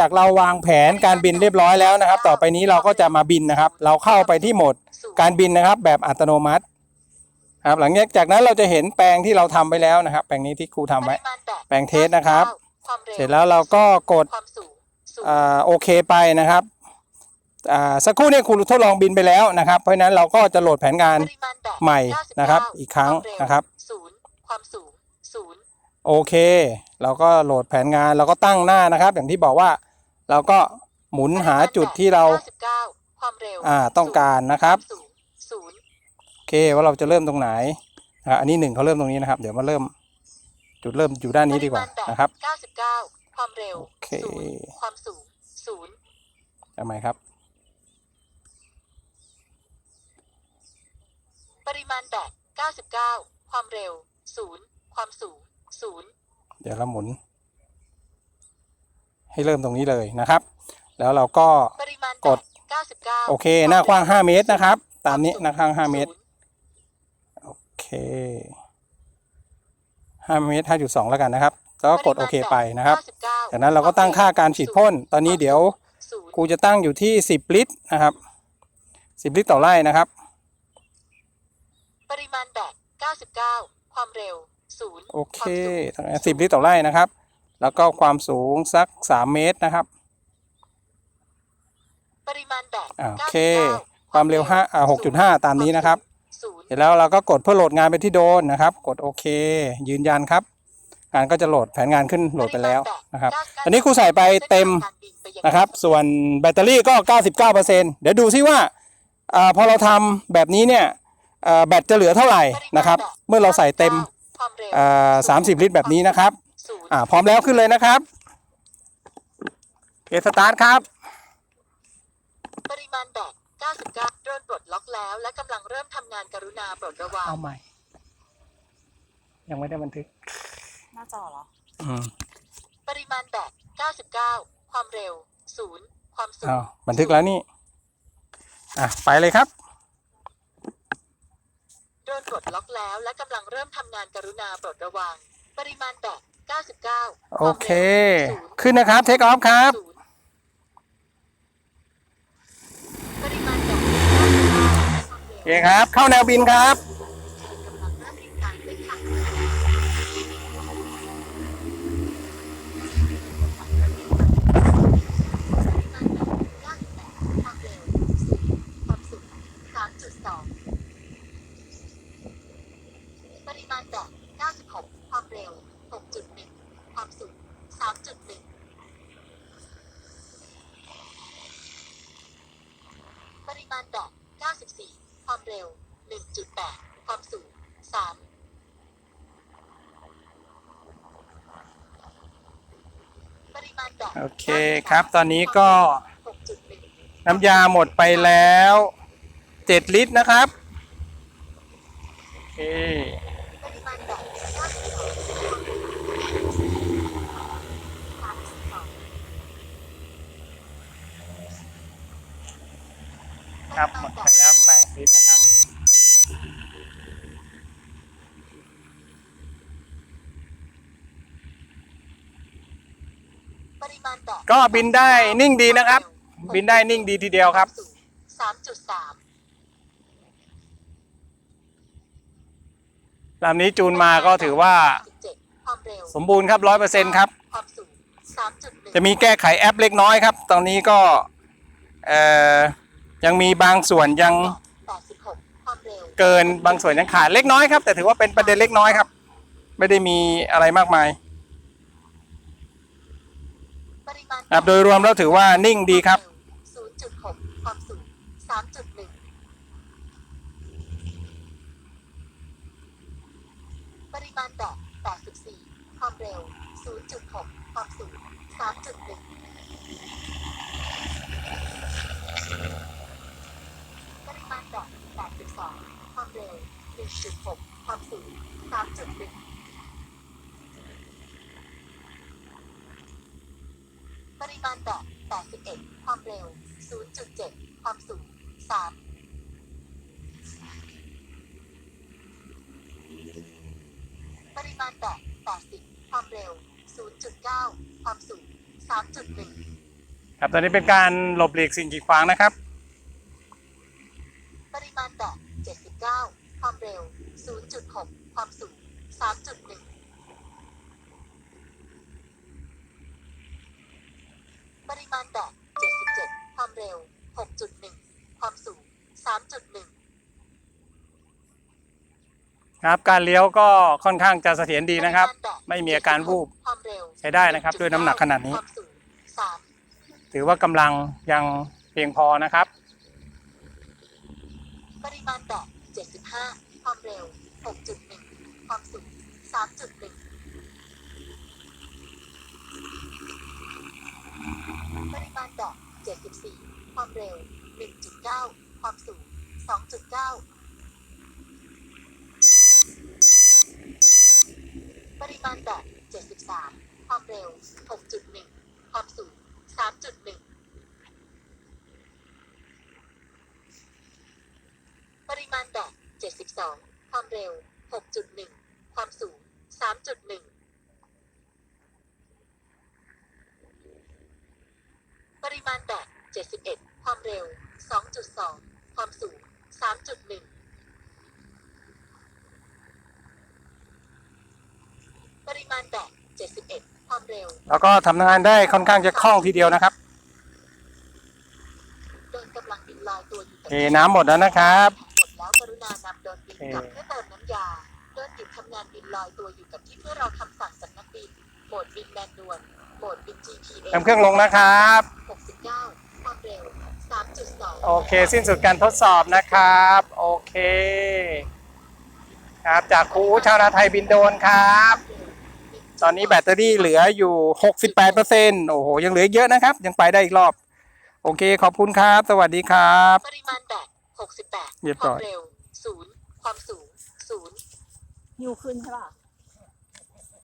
จากเราวางแผนการบินเรียบร้อยแล้วนะครับ ต่อไปนี้เราก็จะมาบินนะครับ เราเข้าไปที่โหมดการบินนะครับ แบบอัตโนมัติครับ หลังจากนั้นเราจะเห็นแปลงที่เราทำไปแล้วนะครับ แปลงนี้ที่ครูทำไว้แปลงเทสนะครับ เสร็จแล้วเราก็กดอโอเคไปนะครับสักครู่นี่ยครูทดลองบินไปแล้วนะครับ เพราะฉะนั้นเราก็จะโหลดแผนงานปริมาณแบตใหม่นะครับ อีกครั้งนะครับโอเค เราก็โหลดแผนงานเราก็ตั้งหน้านะครับ อย่างที่บอกว่า เราก็หมุนหาจุดที่เรา99ความเร็วอ่าต้องการนะครับศูนย์ศูนย์โอเคว่าเราจะเริ่มตรงไหนอะอันนี้หนึ่งเขาเริ่มตรงนี้นะครับ เดี๋ยวมาเริ่ม จุดเริ่มอยู่ด้านนี้ดีกว่าปริมณแตนะครับ99ความเร็วโอเคศูนย์ความสูงศูนย์ทำไมครับ ปริมาณแบต99 ความเร็วศูนย์ความสูงศูนย์เดี๋ยวเราหมุน ให้เริ่มตรงนี้เลยนะครับ แล้วเราก็ปริมาณแบตกด99โอเคหน้ากว้าง 5 เมตรนะครับ ตามนี้หน้ากว้าง 5 เมตรศูนย์โอเค5เมตร5.2 แล้วกันนะครับ แล้วก็กดโอเคไปนะครับ99จากนั้นเราก็ตั้งค่าการฉีดพ่นตอนนี้เดี๋ยวศูนย์ครูจะตั้งอยู่ที่ 10 ลิตรนะครับ 10 ลิตรต่อไร่นะครับ ปริมาณแบต99 ความเร็วศูนย์โอเความสูงทั้งนั้น10ลิตรต่อไร่นะครับ แล้วก็ความสูงสัก3เมตรนะครับ ปริมาณแบตอ่าโอเค99ความเร็ว5อ่า6.5ตามนี้นะครับศูนย์เสร็จแล้วเราก็กดเพื่อโหลดงานไปที่โดรนนะครับ กดโอเค ยืนยันครับ งานก็จะโหลดแผนงานขึ้นโหลดไปแล้วนะครับ อันนี้ครูใส่ไปเต็มนะครับ ส่วนแบตเตอรี่ก็ 99%เดี๋ยวดูซิว่าอาพอเราทำแบบนี้เนี่ยอ่าแบตจะเหลือเท่าไหร่นะครับ เมื่อเราใส่เต็มความเร็วอ่า30 ลิตรแบบนี้นะครับ ศูนย์อ่าพร้อมแล้วขึ้นเลยนะครับโอเคสตาร์ทครับ ปริมาณแบต99โดรนปลดล็อกแล้ว และกำลังเริ่มทำงานกรุณาโปรดระวังเอาใหม่ ยังไม่ได้บันทึก หน้าจอเหรอ อืมปริมาณแบต99 ความเร็วศูนย์ความสูงอ้าวบันทึกแล้วนี่ อะไปเลยครับ โดรนปลดล็อกแล้ว และกำลังเริ่มทำงานกรุณาโปรดระวัง ปริมาณแบต 99โอเคความร็วศูนย์ขึ้นนะครับ เทคออฟครับศูนย์ปริมาณแบต99โอเคครับ เข้าแนวบินครับ กำลังเริ่มบินการเป็นทางความเร็วความสูง3.2 ปริมาณแบต96 ความเร็ว 6.1 ความสูง 3.1 ปริมาณแบต94 ความเร็ว 1.8 ความสูง3ปริมาณแบตโอเคครับ ตอนนี้ก็6.1น้ำยาหมดไปแล้ว 7 ลิตรนะครับ โอเค ปริมาณแบต92 ครับ หมดไปแล้ว8ลิตรนะครับ ปริมาณแบตก็บินได้นิ่งดีนะครับ บินได้นิ่งดีทีเดียวครับ3.3ลำนี้จูนมาก็ถือว่า17ความเร็วสมบูรณ์ครับ100%ครับ ความสูง3.1จะมีแก้ไขแอปเล็กน้อยครับ ตอนนี้ก็เอ่อยังมีบางส่วนยัง86ความ เร็วเกินบางส่วนยังขาดเล็กน้อยครับ แต่ถือว่าเป็นประเด็นเล็กน้อยครับ ไม่ได้มีอะไรมากมายปริมาณครับโดยรวมแล้วถือว่านิ่งดีครับ 0.6 ความสูง 3.1 ปริมาณแบต84 ความเร็ว 0.6 ความสูง 3.1 4.6 ความสูง 3.1 ปริมาณดอก81 ความเร็ว 0.7 ความสูง 3ปริมาณดอก80 ความเร็ว 0.9 ความสูง 3.1 ครับตอนนี้เป็นการหลบหลีกสิ่งกีดขวางนะครับ 0.6 ความสูง 3.1 ปริมาณแบต77 ความเร็ว 6.1 ความสูง 3.1 ครับ การเลี้ยวก็ค่อนข้างจะเสถียรดีนะครับปริาณแบตไม่มีอาการวูบความเร็วใช้ได้นะครับ ด้วยน้ำหนักขนาดนี้ความสูง3ถือว่ากำลังยังเพียงพอนะครับ ปริมาณแบต75 ความเร็ว 6.1 ความสูง 3.1 ปริมาณแบต74 ความเร็ว 1.9 ความสูง 2.9 ปริมาณแบต73 ความเร็ว 6.1 ความสูง 3.1 ปริมาณแบต72 ความเร็ว 6.1 ความสูง 3.1 ปริมาณแบต71 ความเร็ว 2.2 ความสูง 3.1 ปริมาณแบต71 ความเร็ว แล้วก็ทำงานได้ค่อนข้างจะคล่องทีเดียวนะครับโดนกำลังบินลอยตัวอยู่โอกับเคน้ำหมดแล้วนะครับ กลับเพื่อเติมน้ำยาโดรนบินทำงานบินลอยตัวอยู่กับที่เพื่อรอคำสั่งจากนักบิน โหมดบินแมนนวลโหมดบิน GPS เติมเครื่องลงนะครับ 69ความเร็ว 3.2 โอเค สิ้นสุดการทดสอบนะครับ โอเคครับจากครูชาวนาไทยบินโดรนครับ ตอนนี้แบตเตอรี่เหลืออยู่ 68%โอ้โห ยังเหลือเยอะนะครับ ยังไปได้อีกรอบ โอเค ขอบคุณครับ สวัสดีครับ ปริมาณแบต68เรียบควาร้มอยเร็ว 0 ความสูง0หิวขึ้นใช่ป่ะ